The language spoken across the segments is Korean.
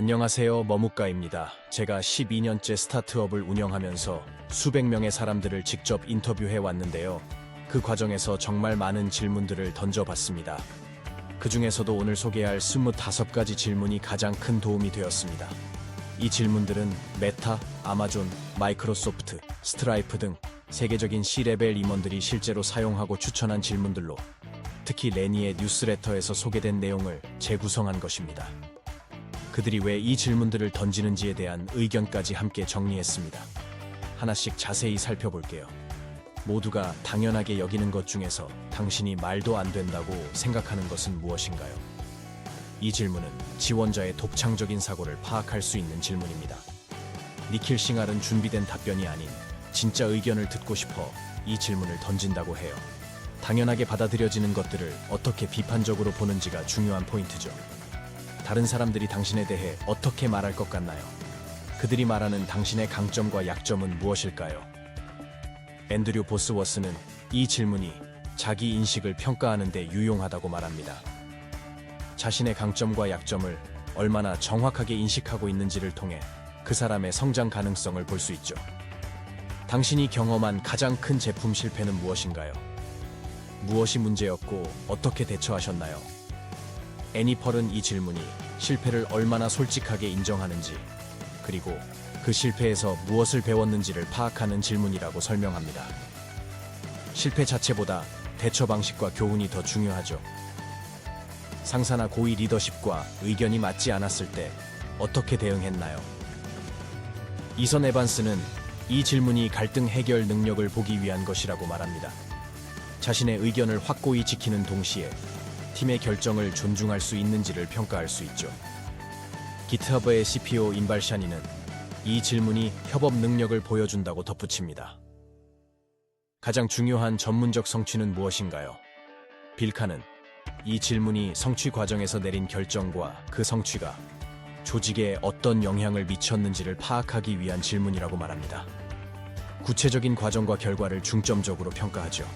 안녕하세요. 머뭇가입니다. 제가 12년째 스타트업을 운영하면서 수백 명의 사람들을 직접 인터뷰해 왔는데요. 그 과정에서 정말 많은 질문들을 던져봤습니다. 그 중에서도 오늘 소개할 25가지 질문이 가장 큰 도움이 되었습니다. 이 질문들은 메타, 아마존, 마이크로소프트, 스트라이프 등 세계적인 C레벨 임원들이 실제로 사용하고 추천한 질문들로 특히 레니의 뉴스레터에서 소개된 내용을 재구성한 것입니다. 그들이 왜 이 질문들을 던지는지에 대한 의견까지 함께 정리했습니다. 하나씩 자세히 살펴볼게요. 모두가 당연하게 여기는 것 중에서 당신이 말도 안 된다고 생각하는 것은 무엇인가요? 이 질문은 지원자의 독창적인 사고를 파악할 수 있는 질문입니다. 니킬 싱알은 준비된 답변이 아닌 진짜 의견을 듣고 싶어 이 질문을 던진다고 해요. 당연하게 받아들여지는 것들을 어떻게 비판적으로 보는지가 중요한 포인트죠. 다른 사람들이 당신에 대해 어떻게 말할 것 같나요? 그들이 말하는 당신의 강점과 약점은 무엇일까요? 앤드류 보스워스는 이 질문이 자기 인식을 평가하는 데 유용하다고 말합니다. 자신의 강점과 약점을 얼마나 정확하게 인식하고 있는지를 통해 그 사람의 성장 가능성을 볼 수 있죠. 당신이 경험한 가장 큰 제품 실패는 무엇인가요? 무엇이 문제였고 어떻게 대처하셨나요? 애니펄은 이 질문이 실패를 얼마나 솔직하게 인정하는지 그리고 그 실패에서 무엇을 배웠는지를 파악하는 질문이라고 설명합니다. 실패 자체보다 대처 방식과 교훈이 더 중요하죠. 상사나 고위 리더십과 의견이 맞지 않았을 때 어떻게 대응했나요? 이선 에반스는 이 질문이 갈등 해결 능력을 보기 위한 것이라고 말합니다. 자신의 의견을 확고히 지키는 동시에 팀의 결정을 존중할 수 있는지를 평가할 수 있죠. 기트허브의 CPO 인발샤니는 이 질문이 협업 능력을 보여준다고 덧붙입니다. 가장 중요한 전문적 성취는 무엇인가요? 빌카는 이 질문이 성취 과정에서 내린 결정과 그 성취가 조직에 어떤 영향을 미쳤는지를 파악하기 위한 질문이라고 말합니다. 구체적인 과정과 결과를 중점적으로 평가하죠.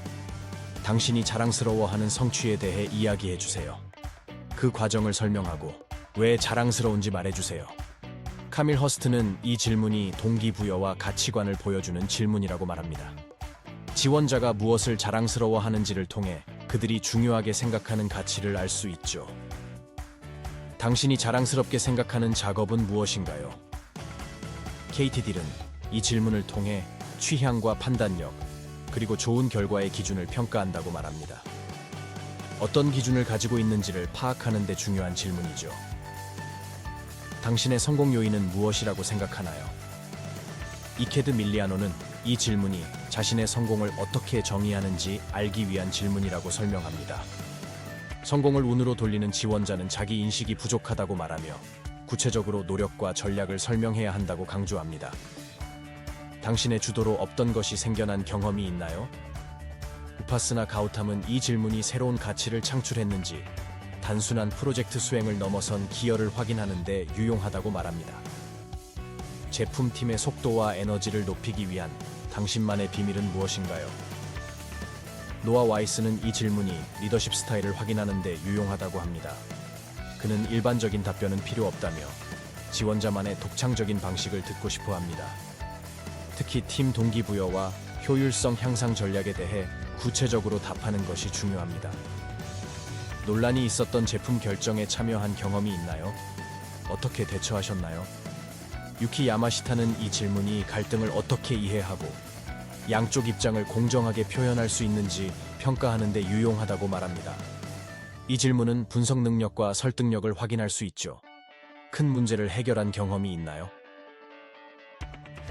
당신이 자랑스러워하는 성취에 대해 이야기해 주세요. 그 과정을 설명하고 왜 자랑스러운지 말해 주세요. 카밀 허스트는 이 질문이 동기부여와 가치관을 보여주는 질문이라고 말합니다. 지원자가 무엇을 자랑스러워하는지를 통해 그들이 중요하게 생각하는 가치를 알 수 있죠. 당신이 자랑스럽게 생각하는 작업은 무엇인가요? 딜은 이 질문을 통해 취향과 판단력, 그리고 좋은 결과의 기준을 평가한다고 말합니다. 어떤 기준을 가지고 있는지를 파악하는 데 중요한 질문이죠. 당신의 성공 요인은 무엇이라고 생각하나요? 이케드 밀리아노는 이 질문이 자신의 성공을 어떻게 정의하는지 알기 위한 질문이라고 설명합니다. 성공을 운으로 돌리는 지원자는 자기 인식이 부족하다고 말하며 구체적으로 노력과 전략을 설명해야 한다고 강조합니다. 당신의 주도로 없던 것이 생겨난 경험이 있나요? 우파스나 가우탐은 이 질문이 새로운 가치를 창출했는지 단순한 프로젝트 수행을 넘어선 기여를 확인하는 데 유용하다고 말합니다. 제품팀의 속도와 에너지를 높이기 위한 당신만의 비밀은 무엇인가요? 노아 와이스는 이 질문이 리더십 스타일을 확인하는 데 유용하다고 합니다. 그는 일반적인 답변은 필요 없다며 지원자만의 독창적인 방식을 듣고 싶어 합니다. 특히 팀 동기부여와 효율성 향상 전략에 대해 구체적으로 답하는 것이 중요합니다. 논란이 있었던 제품 결정에 참여한 경험이 있나요? 어떻게 대처하셨나요? 유키 야마시타는 이 질문이 갈등을 어떻게 이해하고 양쪽 입장을 공정하게 표현할 수 있는지 평가하는 데 유용하다고 말합니다. 이 질문은 분석 능력과 설득력을 확인할 수 있죠. 큰 문제를 해결한 경험이 있나요?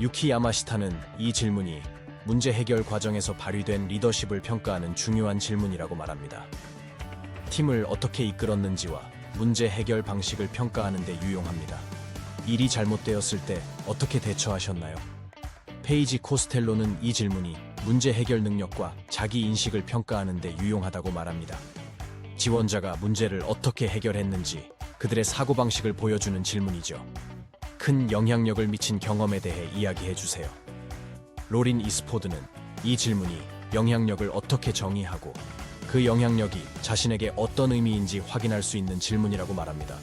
유키 야마시타는 이 질문이 문제 해결 과정에서 발휘된 리더십을 평가하는 중요한 질문이라고 말합니다. 팀을 어떻게 이끌었는지와 문제 해결 방식을 평가하는 데 유용합니다. 일이 잘못되었을 때 어떻게 대처하셨나요? 페이지 코스텔로는 이 질문이 문제 해결 능력과 자기 인식을 평가하는 데 유용하다고 말합니다. 지원자가 문제를 어떻게 해결했는지 그들의 사고방식을 보여주는 질문이죠. 큰 영향력을 미친 경험에 대해 이야기해 주세요. 로린 이스포드는 이 질문이 영향력을 어떻게 정의하고 그 영향력이 자신에게 어떤 의미인지 확인할 수 있는 질문이라고 말합니다.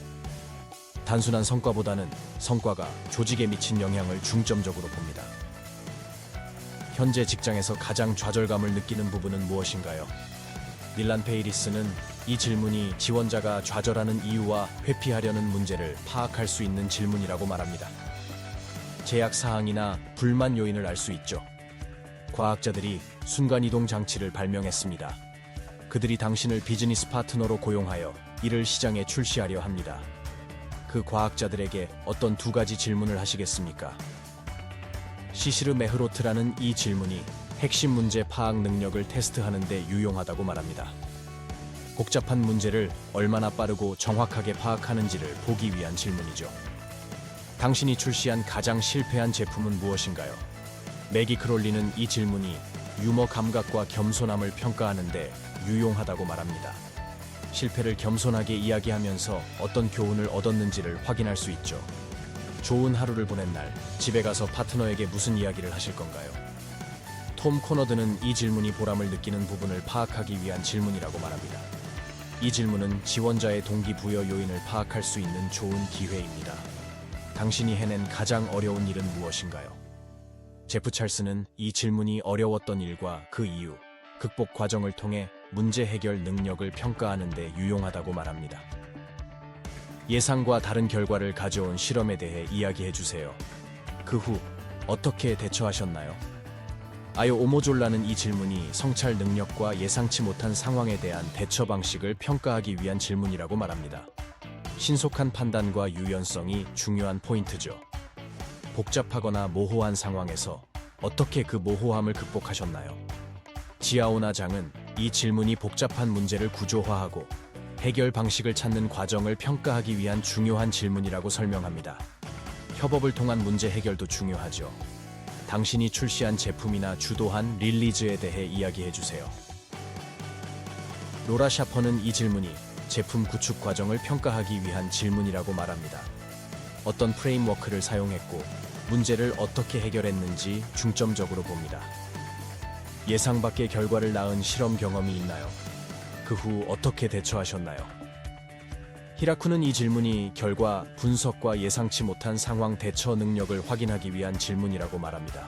단순한 성과보다는 성과가 조직에 미친 영향을 중점적으로 봅니다. 현재 직장에서 가장 좌절감을 느끼는 부분은 무엇인가요? 닐란 페이리스는 이 질문이 지원자가 좌절하는 이유와 회피하려는 문제를 파악할 수 있는 질문이라고 말합니다. 제약 사항이나 불만 요인을 알 수 있죠. 과학자들이 순간이동 장치를 발명했습니다. 그들이 당신을 비즈니스 파트너로 고용하여 이를 시장에 출시하려 합니다. 그 과학자들에게 어떤 두 가지 질문을 하시겠습니까? 시시르 메흐로트라는 이 질문이 핵심 문제 파악 능력을 테스트하는 데 유용하다고 말합니다. 복잡한 문제를 얼마나 빠르고 정확하게 파악하는지를 보기 위한 질문이죠. 당신이 출시한 가장 실패한 제품은 무엇인가요? 매기 크롤리는 이 질문이 유머 감각과 겸손함을 평가하는데 유용하다고 말합니다. 실패를 겸손하게 이야기하면서 어떤 교훈을 얻었는지를 확인할 수 있죠. 좋은 하루를 보낸 날, 집에 가서 파트너에게 무슨 이야기를 하실 건가요? 톰 코너드는 이 질문이 보람을 느끼는 부분을 파악하기 위한 질문이라고 말합니다. 이 질문은 지원자의 동기부여 요인을 파악할 수 있는 좋은 기회입니다. 당신이 해낸 가장 어려운 일은 무엇인가요? 제프 찰스는 이 질문이 어려웠던 일과 그 이유, 극복 과정을 통해 문제 해결 능력을 평가하는 데 유용하다고 말합니다. 예상과 다른 결과를 가져온 실험에 대해 이야기해 주세요. 그 후 어떻게 대처하셨나요? 아요 오모졸라는 이 질문이 성찰 능력과 예상치 못한 상황에 대한 대처 방식을 평가하기 위한 질문이라고 말합니다. 신속한 판단과 유연성이 중요한 포인트죠. 복잡하거나 모호한 상황에서 어떻게 그 모호함을 극복하셨나요? 지아오나 장은 이 질문이 복잡한 문제를 구조화하고 해결 방식을 찾는 과정을 평가하기 위한 중요한 질문이라고 설명합니다. 협업을 통한 문제 해결도 중요하죠. 당신이 출시한 제품이나 주도한 릴리즈에 대해 이야기해 주세요. 로라 샤퍼는 이 질문이 제품 구축 과정을 평가하기 위한 질문이라고 말합니다. 어떤 프레임워크를 사용했고 문제를 어떻게 해결했는지 중점적으로 봅니다. 예상 밖의 결과를 낳은 실험 경험이 있나요? 그 후 어떻게 대처하셨나요? 히라쿠는 이 질문이 결과 분석과 예상치 못한 상황 대처 능력을 확인하기 위한 질문이라고 말합니다.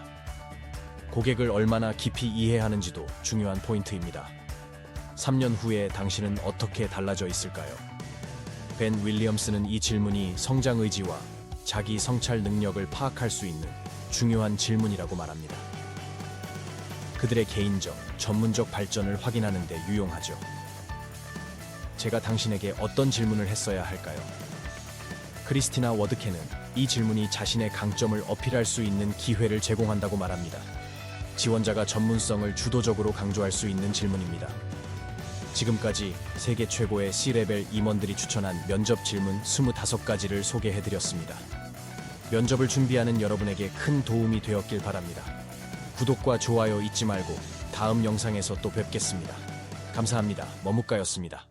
고객을 얼마나 깊이 이해하는지도 중요한 포인트입니다. 3년 후에 당신은 어떻게 달라져 있을까요? 벤 윌리엄스는 이 질문이 성장 의지와 자기 성찰 능력을 파악할 수 있는 중요한 질문이라고 말합니다. 그들의 개인적, 전문적 발전을 확인하는 데 유용하죠. 제가 당신에게 어떤 질문을 했어야 할까요? 크리스티나 워드케는 이 질문이 자신의 강점을 어필할 수 있는 기회를 제공한다고 말합니다. 지원자가 전문성을 주도적으로 강조할 수 있는 질문입니다. 지금까지 세계 최고의 C레벨 임원들이 추천한 면접 질문 25가지를 소개해드렸습니다. 면접을 준비하는 여러분에게 큰 도움이 되었길 바랍니다. 구독과 좋아요 잊지 말고 다음 영상에서 또 뵙겠습니다. 감사합니다. 머뭇가였습니다.